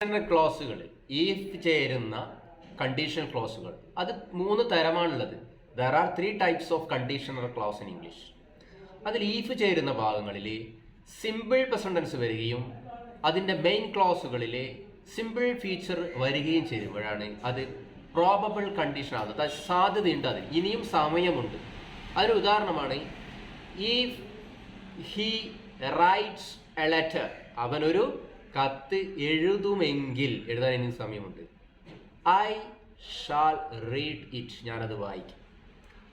ക്ലോസുകൾ if ചേരുന്ന conditional ക്ലോസുകൾ അത് മൂന്ന് തരമാണുള്ളത്. There are three types of conditional clause in English അതിൽ ഈഫ് ചേരുന്ന ഭാഗങ്ങളിൽ സിമ്പിൾ പ്രസന്റൻസ് വരികയും അതിന്റെ മെയിൻ ക്ലോസുകളിൽ സിമ്പിൾ ഫീച്ചർ വരികയും ചെയ്യുമ്പോഴാണ് അത് പ്രോബബിൾ കണ്ടീഷൻ ആകുന്നത്. അത് സാധ്യതയുണ്ട് അതിൽ ഇനിയും സമയമുണ്ട്. അതിന് ഉദാഹരണമാണ് ഈ ഹി റൈറ്റ്സ് എ ലെറ്റർ അവനൊരു കത്ത് എഴുതുമെങ്കിൽ എഴുതാൻ ഇനി സമയമുണ്ട്. ഐ ഷാൾ റീഡ് ഇറ്റ് ഞാനത് വായിക്കും.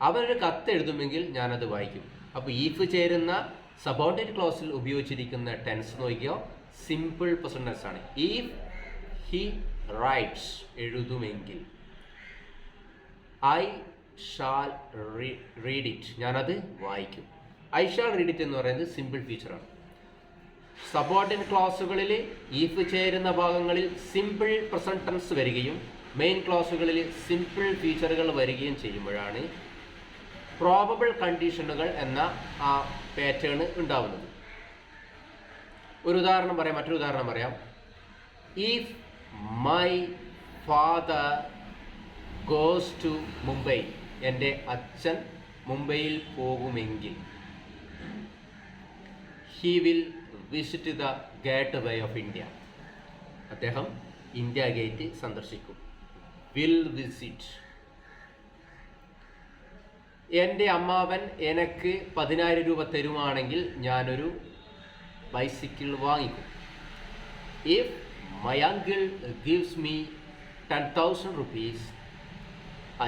അവനൊരു കത്ത് എഴുതുമെങ്കിൽ ഞാനത് വായിക്കും. അപ്പോൾ ഈഫ് ചേരുന്ന സബോർഡിനേറ്റ് ക്ലോസിൽ ഉപയോഗിച്ചിരിക്കുന്ന ടെൻസ് നോക്കിയോ സിമ്പിൾ പ്രസന്റൻസ് ആണ്. ഈഫ് ഹി റൈറ്റ്സ് എഴുതുമെങ്കിൽ. ഐ ഷാൽ റീഡ് ഇറ്റ് ഞാനത് വായിക്കും. ഐ ഷാൾ റീഡ് ഇറ്റ് എന്ന് പറയുന്നത് സിമ്പിൾ ഫീച്ചറാണ് സബോർഡിനേറ്റ് ക്ലോസുകളിൽ ഈഫ് ചേരുന്ന ഭാഗങ്ങളിൽ സിമ്പിൾ പ്രസന്റ് ടെൻസ് വരികയും മെയിൻ ക്ലോസുകളിൽ സിമ്പിൾ ഫീച്ചറുകൾ വരികയും ചെയ്യുമ്പോഴാണ് പ്രോബബിൾ കണ്ടീഷനുകൾ എന്ന ആ പാറ്റേൺ ഉണ്ടാവുന്നത്. ഒരു ഉദാഹരണം പറയാം മറ്റൊരു ഉദാഹരണം പറയാം. If my father goes to Mumbai എന്റെ അച്ഛൻ മുംബൈയിൽ പോകുമെങ്കിൽ he will visit the gateway of India അദ്ദേഹം ഇന്ത്യ ഗേറ്റ് സന്ദർശിക്കും. വിൽ വിസിറ്റ് എന്റെ അമ്മാവൻ എനിക്ക് പതിനായിരം രൂപ തരുവാണെങ്കിൽ ഞാനൊരു ബൈസിക്കിൾ വാങ്ങിക്കും. If my uncle gives me ten thousand rupees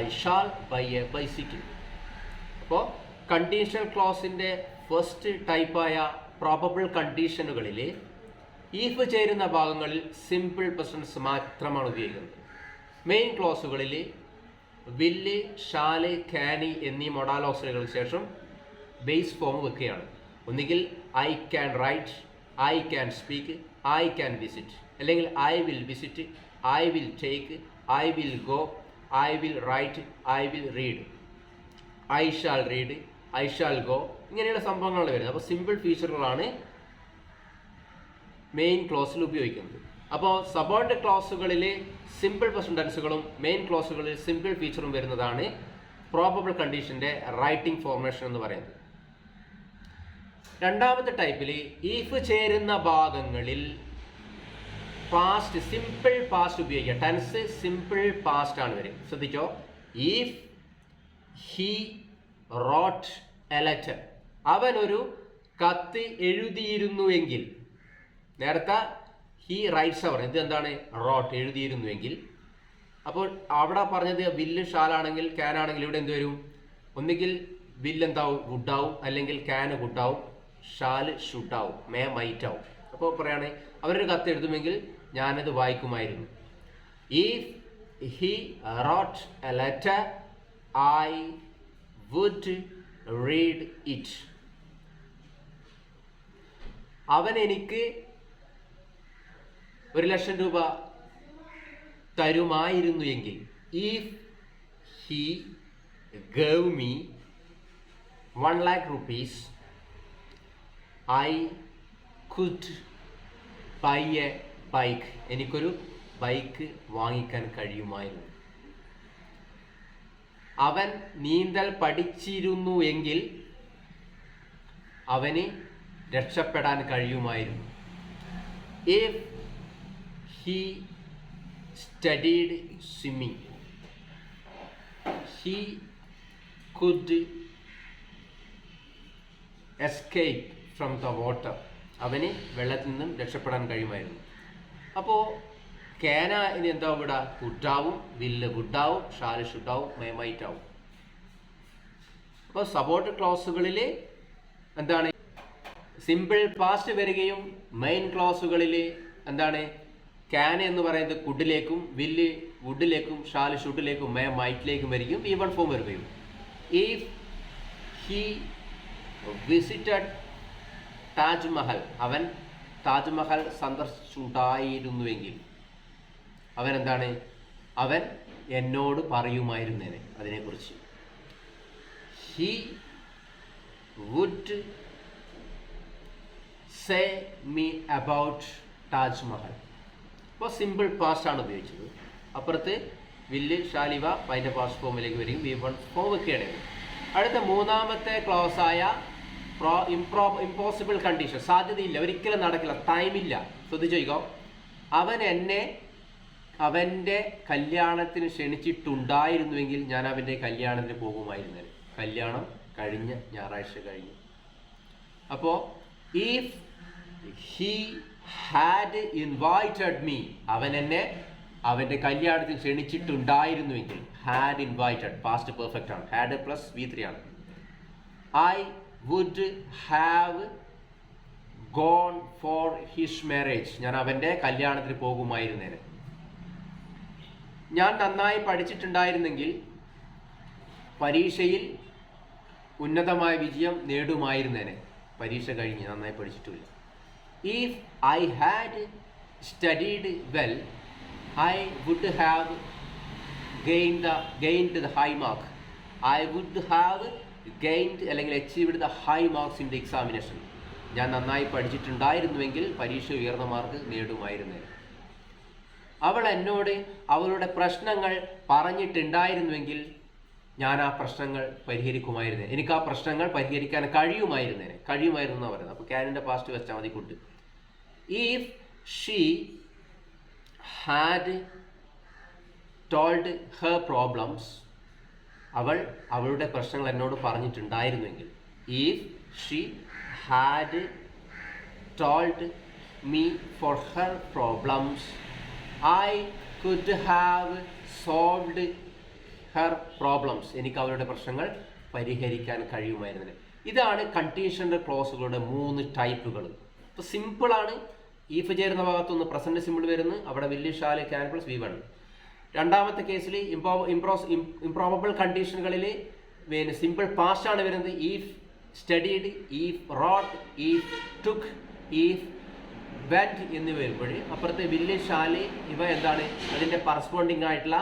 I shall buy a bicycle അപ്പോൾ കണ്ടീഷണൽ ക്ലോസിന്റെ ഫസ്റ്റ് ടൈപ്പായ പ്രോബബിൾ കണ്ടീഷനുകളിൽ ഈഫ് ചേരുന്ന ഭാഗങ്ങളിൽ സിമ്പിൾ പ്രസൻസ് മാത്രമാണ് ഉപയോഗിക്കുന്നത്. മെയിൻ ക്ലോസുകളിൽ വില്ല് ഷാൽ ക്യാനി എന്നീ മൊഡാലോക്സുകൾക്ക് ശേഷം ബേസ് ഫോം വെക്കുകയാണ്. ഒന്നുകിൽ I can write I can speak I can visit അല്ലെങ്കിൽ I will visit I will take I will go I will write I will read I shall read I shall go ഇങ്ങനെയുള്ള സംഭവങ്ങളാണ് വരുന്നത്. അപ്പോൾ simple ഫീച്ചറുകളാണ് main ക്ലോസിൽ ഉപയോഗിക്കുന്നത്. അപ്പോൾ സബോർഡ് ക്ലോസുകളിൽ സിമ്പിൾ പെർസെന്റൻസുകളും മെയിൻ ക്ലോസുകളിൽ സിമ്പിൾ ഫീച്ചറും വരുന്നതാണ് പ്രോബബിൾ കണ്ടീഷന്റെ റൈറ്റിംഗ് ഫോർമേഷൻ എന്ന് പറയുന്നത്. രണ്ടാമത്തെ ടൈപ്പിൽ ഈഫ് ചേരുന്ന ഭാഗങ്ങളിൽ പാസ്റ്റ് സിമ്പിൾ പാസ്റ്റ് ഉപയോഗിക്കുക ടെൻസ് സിമ്പിൾ പാസ്റ്റ് ആണ് വരും ശ്രദ്ധിച്ചോ? If he wrote a letter ഒരു കത്ത് എഴുതിയിരുന്നുവെങ്കിൽ നേരത്തെ ഹി റൈറ്റ്സ് അവർ ഇത് എന്താണ് റോട്ട് എഴുതിയിരുന്നുവെങ്കിൽ അപ്പോൾ അവിടെ പറഞ്ഞത് വില്ല് ഷാലാണെങ്കിൽ ക്യാൻ ആണെങ്കിൽ ഇവിടെ എന്ത് വരും? ഒന്നുകിൽ വില്ല് എന്താവും? വുഡാവും അല്ലെങ്കിൽ ക്യാന് വുഡാവും ഷാൽ ഷുഡാവും മേ മൈറ്റ് ആവും. അപ്പോൾ പറയാണ് അവരൊരു കത്ത് എഴുതുമെങ്കിൽ ഞാനത് വായിക്കുമായിരുന്നു. ഈ he wrote a letter I would read it. അവൻ എനിക്ക് ഒരു ലക്ഷം രൂപ തരുമായിരുന്നു എങ്കിൽ if he gave me one lakh rupees I could buy a bike എനിക്കൊരു ബൈക്ക് വാങ്ങിക്കാൻ കഴിയുമായിരുന്നു അവൻ നീന്തൽ പഠിച്ചിരുന്നു എങ്കിൽ അവന് രക്ഷപ്പെടാൻ കഴിയുമായിരുന്നു. If he studied swimming he could escape from the water അവന് വെള്ളത്തിൽ നിന്നും രക്ഷപ്പെടാൻ കഴിയുമായിരുന്നു. അപ്പോൾ കേന ഇനി എന്താവും ഇവിടെ? ഗുഡാവും വില്ല് ഗുഡാവും ഷാൽ ഷുഡാവും മേമൈറ്റാവും അപ്പോൾ സപ്പോർട്ട് ക്ലോസുകളിൽ എന്താണ്? സിമ്പിൾ പാസ്റ്റ് വരികയും മെയിൻ ക്ലോസുകളിൽ എന്താണ്? ക്യാൻ എന്ന് പറയുന്നത് കുഡിലേക്കും വില്ല് വുഡിലേക്കും ഷാൽ ഷുഡിലേക്കും മേ മൈറ്റിലേക്കും വരികയും ഈ വൺ ഫോം വരികയും. ഇഫ് ഹി വിസിറ്റഡ് താജ്മഹൽ അവൻ താജ്മഹൽ സന്ദർശിച്ചുണ്ടായിരുന്നുവെങ്കിൽ അവൻ എന്താണ് അവൻ എന്നോട് പറയുമായിരുന്നേനെ അതിനെക്കുറിച്ച്. He would say me about Taj Mahal ഇപ്പോൾ സിമ്പിൾ പാസ്റ്റ് ആണ് ഉപയോഗിച്ചത്. അപ്പുറത്ത് വില്ല് ഷാലിവ അതിന്റെ പാസ്റ്റ് ഫോമിലേക്ക് വരികയും വി വൺ ഫോം വെക്കുകയാണ്. അടുത്ത മൂന്നാമത്തെ ക്ലോസ് ആയ പ്രോ ഇംപ്രോ ഇമ്പോസിബിൾ കണ്ടീഷൻ സാധ്യതയില്ല. ഒരിക്കലും നടക്കില്ല. ടൈമില്ല ശ്രദ്ധിച്ചു അവൻ എന്നെ അവന്റെ കല്യാണത്തിന് ക്ഷണിച്ചിട്ടുണ്ടായിരുന്നുവെങ്കിൽ ഞാൻ അവന്റെ കല്യാണത്തിന് പോകുമായിരുന്നു. കല്യാണം കഴിഞ്ഞ ഞായറാഴ്ച കഴിഞ്ഞു. അപ്പോൾ if he had invited me അവൻ എന്നെ അവന്റെ കല്യാണത്തിന് ക്ഷണിച്ചിട്ടുണ്ടായിരുന്നുവെങ്കിൽ ഹാഡ് ഇൻവൈറ്റഡ് പാസ്റ്റ് പെർഫെക്റ്റ് ആണ്. ഹാഡ് പ്ലസ് വി ത്രീ ആണ്. I would have gone for his marriage ഞാൻ അവന്റെ കല്യാണത്തിന് പോകുമായിരുന്നേനെ. ഞാൻ നന്നായി പഠിച്ചിട്ടുണ്ടായിരുന്നെങ്കിൽ പരീക്ഷയിൽ ഉന്നതമായ വിജയം നേടുമായിരുന്നേനെ. പരീക്ഷ കഴിഞ്ഞ് നന്നായി പഠിച്ചിട്ടില്ല if I had studied well I would have gain the gained the high mark I would have gained അല്ലെങ്കിൽ achieved the high marks in the examination ഞാൻ നന്നായി പഠിച്ചിട്ടുണ്ടായിരുന്നുവെങ്കിൽ പരീക്ഷ ഉയർന്ന മാർക്ക് നേടുമായിരുന്നേനെ. അവൾ എന്നോട് അവളുടെ പ്രശ്നങ്ങൾ പറഞ്ഞിട്ടുണ്ടായിരുന്നുവെങ്കിൽ ഞാൻ ആ പ്രശ്നങ്ങൾ പരിഹരിക്കുമായിരുന്നു എനിക്ക് ആ പ്രശ്നങ്ങൾ പരിഹരിക്കാൻ കഴിയുമായിരുന്നേനെ. കഴിയുമായിരുന്നു എന്നാണ് പറയുന്നത്. അപ്പോൾ ക്യാനിന്റെ പാസ്റ്റ് വെച്ചാൽ മതി could if she had told her problems അവൾ അവളുടെ പ്രശ്നങ്ങൾ എന്നോട് പറഞ്ഞിട്ടുണ്ടായിരുന്നെങ്കിൽ if she had told me for her problems I could have solved her problems എനിക്ക് അവരുടെ പ്രശ്നങ്ങൾ പരിഹരിക്കാൻ കഴിയുമായിരുന്നു ഇതാണ് കണ്ടീഷണൽ ക്ലോസുകളുടെ മൂന്ന് ടൈപ്പുകൾ ഇപ്പോൾ സിമ്പിളാണ് ഈഫ് ചേരുന്ന ഭാഗത്തുനിന്ന് പ്രസന്റ് സിമ്പിൾ വരുന്നു. അവിടെ വലിയ shall can plus V one രണ്ടാമത്തെ കേസിൽ ഇംപ്രോ ഇംപ്രോസ് ഇംപ്രോബിൾ കണ്ടീഷനുകളിൽ പിന്നെ സിമ്പിൾ പാസ്റ്റാണ് വരുന്നത്. If studied if wrote if took if went എന്നിവ വരുമ്പോഴേ അപ്പുറത്തെ വില്ല് ഷാൽ ഇവ എന്താണ്? അതിന്റെ കറസ്പോണ്ടിങ് ആയിട്ടുള്ള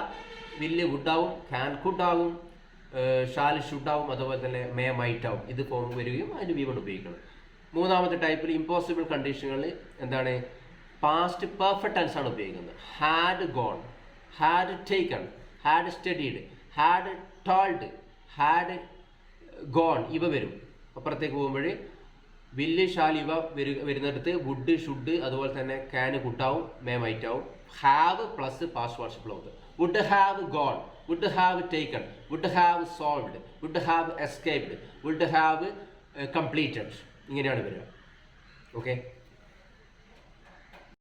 വില്ല് വുഡാവും ക്യാൻ കുഡാവും ഷാലി ഷുഡാവും അതുപോലെ തന്നെ മേ മൈറ്റ് ആവും. ഇത് ഫോം വരികയും അതിന് വി ഉപയോഗിക്കണം. മൂന്നാമത്തെ ടൈപ്പിൽ ഇമ്പോസിബിൾ കണ്ടീഷനുകളിൽ എന്താണ്? പാസ്റ്റ് പെർഫെക്റ്റ് ടെൻസ് ആണ് ഉപയോഗിക്കുന്നത്. Had gone had taken had studied had told had gone ഇവ വരും. അപ്പുറത്തേക്ക് പോകുമ്പോൾ വില്ല് ഷാൽ ഇവ വരു വരുന്നിടത്ത് വുഡ് ഷുഡ് അതുപോലെ തന്നെ ക്യാന് കുട്ടാവും മേ മൈറ്റ് ആവും. Have plus past വാട്സപ്പിൾ block would have gone would have taken would have solved would have escaped would have completed ഇങ്ങനെയാണ് വരിക. ഓക്കെ